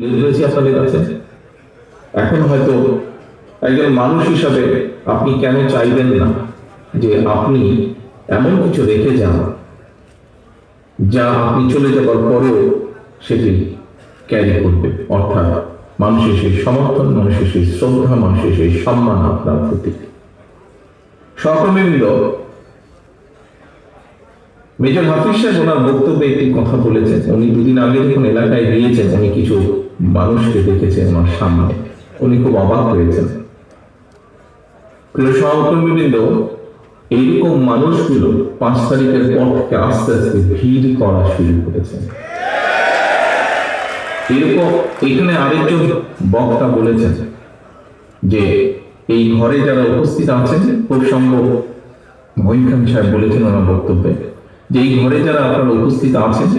রয়েছে আপনাদের কাছে? এখন হয়তো একজন মানুষ হিসাবে আপনি কেন চাইবেন না যে আপনি এমন কিছু রেখে যান যা আপনি চলে যাবার পরেও সেটি ক্যারি করবে। অর্থাৎ মানুষের সেই সমর্থন, মানুষের সেই শ্রদ্ধা, মানুষের সেই সম্মান আপনার প্রতি। সহকর্মীবৃন্দ মেজর হাফিজ সাহেব ওনার বক্তব্যে একটি কথা বলেছেন। উনি দুদিন আগে যখন এলাকায় গিয়েছেন, উনি কিছু মানুষকে দেখেছেন ওনার সামনে। উনি খুব অবাক হয়েছেন। প্রিয় সহকর্মীবৃন্দ এইরকম মানুষগুলো পাঁচ তারিখের পর থেকে আস্তে আস্তে ভিড় করা শুরু করেছে। এরকম এখানে আরেকজন বক্তা বলেছেন যে, এই ঘরে যারা উপস্থিত আছেন খুব সম্ভব মহিম খান সাহেব বলেছেন ওনার বক্তব্যে যে এই ঘরে যারা আপনারা উপস্থিত আছেন,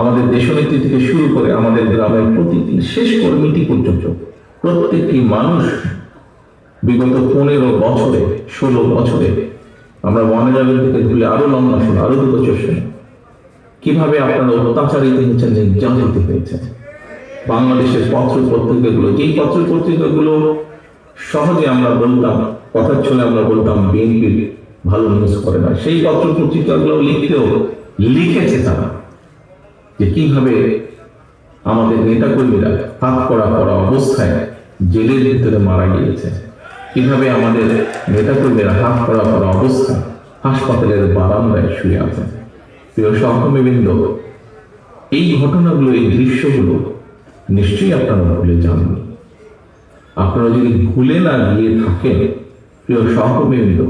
আমাদের দেশনেত্রী থেকে শুরু করে আমাদের গ্রামের প্রতিটি শেষ কর্মীটি পর্যন্ত প্রত্যেকটি মানুষ বিগত পনেরো বছরে, ষোলো বছরে, আমরা ওয়ান ইলেভেন থেকে ধুলে আরও লম্বা শুনে, আরও দু বছর শুনে, কীভাবে আপনারা অত্যাচারিত হয়েছেন, নির্যাতিত হয়েছেন? বাংলাদেশের পত্র পত্রিকাগুলো যেই পত্র পত্রিকাগুলো সহজে আমরা বলতাম কথার ছলে আমরা বলতাম বিএনপি ভালো নিউজ করে না। সেই পত্র পত্রিকাগুলো লিখতেও লিখেছে তারা যে কীভাবে আমাদের নেতাকর্মীরা হাত করা করা অবস্থায় জেলের ভিতরে মারা গিয়েছে। কীভাবে আমাদের নেতাকর্মীরা হাত করা করা অবস্থায় হাসপাতালের বারান্দায় শুয়ে আছেন। প্রিয় সহকর্মীবৃন্দ, এই ঘটনাগুলো, এই দৃশ্যগুলো নিশ্চয়ই আপনারা ভুলে যাননি। আপনারা যদি ভুলে না গিয়ে থাকেন, প্রিয় সহকর্মীবৃন্দ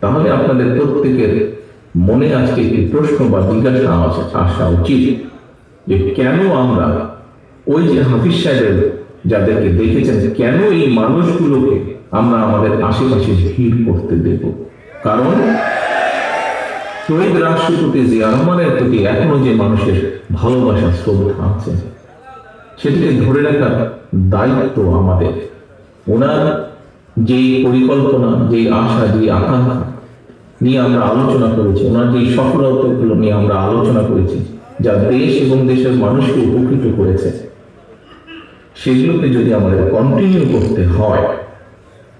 তাহলে আপনাদের প্রত্যেকের মনে আজকে একটি প্রশ্ন বা জিজ্ঞাসা আসা- উচিত যে কেন আমরা ওই যে হাফিজ সাহেবের যাদেরকে দেখেছেন, কেন এই মানুষগুলোকে আমরা আমাদের আশেপাশে ভিড় করতে দেব? কারণ শহীদ রাষ্ট্রপতি জিয়া রহমানের প্রতি এখনও যে মানুষের ভালোবাসা, শ্রদ্ধা আছে, সেটিকে ধরে রাখার দায়িত্ব আমাদের। ওনার যেই পরিকল্পনা, যেই আশা, যেই আকাঙ্ক্ষা নিয়ে আমরা আলোচনা করেছি। ওনার যেই সফলতাগুলো নিয়ে আমরা আলোচনা করেছি, যা দেশ এবং দেশের মানুষকে উপকৃত করেছে। সেগুলোকে যদি আমাদের কন্টিনিউ করতে হয়,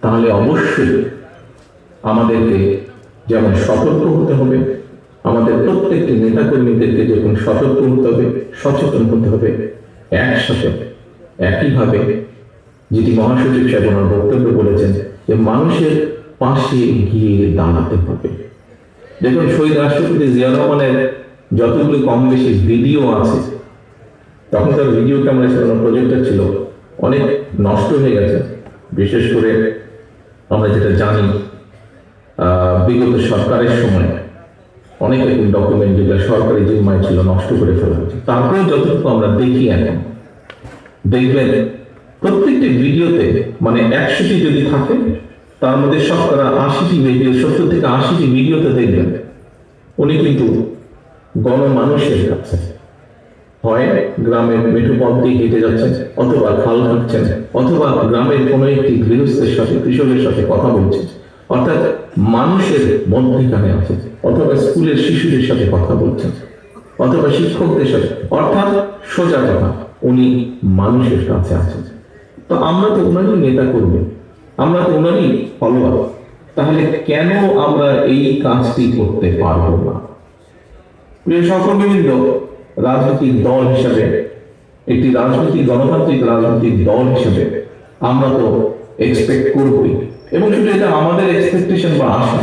তাহলে অবশ্যই আমাদেরকে যেমন সতর্ক হতে হবে, আমাদের প্রত্যেকটি নেতাকর্মীদেরকে যখন সতর্ক হতে হবে, সচেতন হতে হবে, একসাথে, একইভাবে, যেটি মহাসচিব সাহেব ওনার বক্তব্য বলেছেন যে মানুষের পাশে গিয়ে দাঁড়াতে হবে। দেখুন, শহীদ রাষ্ট্রপতি জিয়া রহমানের যতগুলো কম বেশি ভিডিও আছে তখন তার ভিডিও ক্যামেরা ছিল না প্রজেক্টর ছিল, অনেক নষ্ট হয়ে গেছে। বিশেষ করে আমরা যেটা জানি বিগত সরকারের সময় অনেক রকম ডকুমেন্ট যেগুলো সরকারি জিম্মায় ছিল, নষ্ট করে ফেলা হয়েছে। তারপরে যতটুকু আমরা দেখি এখন, দেখবেন প্রত্যেকটি ভিডিওতে মানে একশোটি যদি থাকে তার মধ্যে শতকরা আশিটি ভিডিও সত্তর থেকে আশিটি ভিডিওতে দেখবেন। উনি কিন্তু গণমানুষের কাছে হয় গ্রামের মেঠো পথ দিয়ে হেঁটে যাচ্ছেন, অথবা খাল হাঁটছেন অথবা গ্রামের কোনো একটি গৃহস্থের সাথে, কৃষকের সাথে কথা বলছেন। অর্থাৎ মানুষের মধ্যেখানে আছে, অথবা স্কুলের শিশুদের সাথে কথা বলছেন, অথবা শিক্ষকদের সাথে। অর্থাৎ সোজা কথা, উনি মানুষের কাছে আছেন। তো আমরা তো ওনারই নেতা করবে আমরা তো ওনারই ফলোয়ার তাহলে কেন আমরা এই কাজটি করতে পারব না? প্রিয় সহকর্মীবৃন্দ, রাজনৈতিক দল হিসেবে, একটি রাজনৈতিক, গণতান্ত্রিক রাজনৈতিক দল হিসেবে আমরা তো এক্সপেক্ট করবই। এবং শুধু এটা, আমাদের এক্সপেকটেশন বা আশা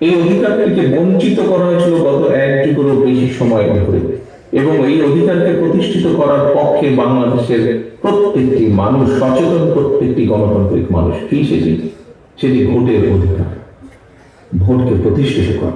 এই অধিকারটিকে বঞ্চিত করা হয়েছিল গত এক যুগেরও বেশি সময় ধরে। এবং এই অধিকারকে প্রতিষ্ঠিত করার পক্ষে বাংলাদেশের প্রত্যেকটি মানুষ, সচেতন প্রত্যেকটি গণতান্ত্রিক মানুষ, কি সেটি? সেটি ভোটের অধিকার। ভোটকে প্রতিষ্ঠিত করা।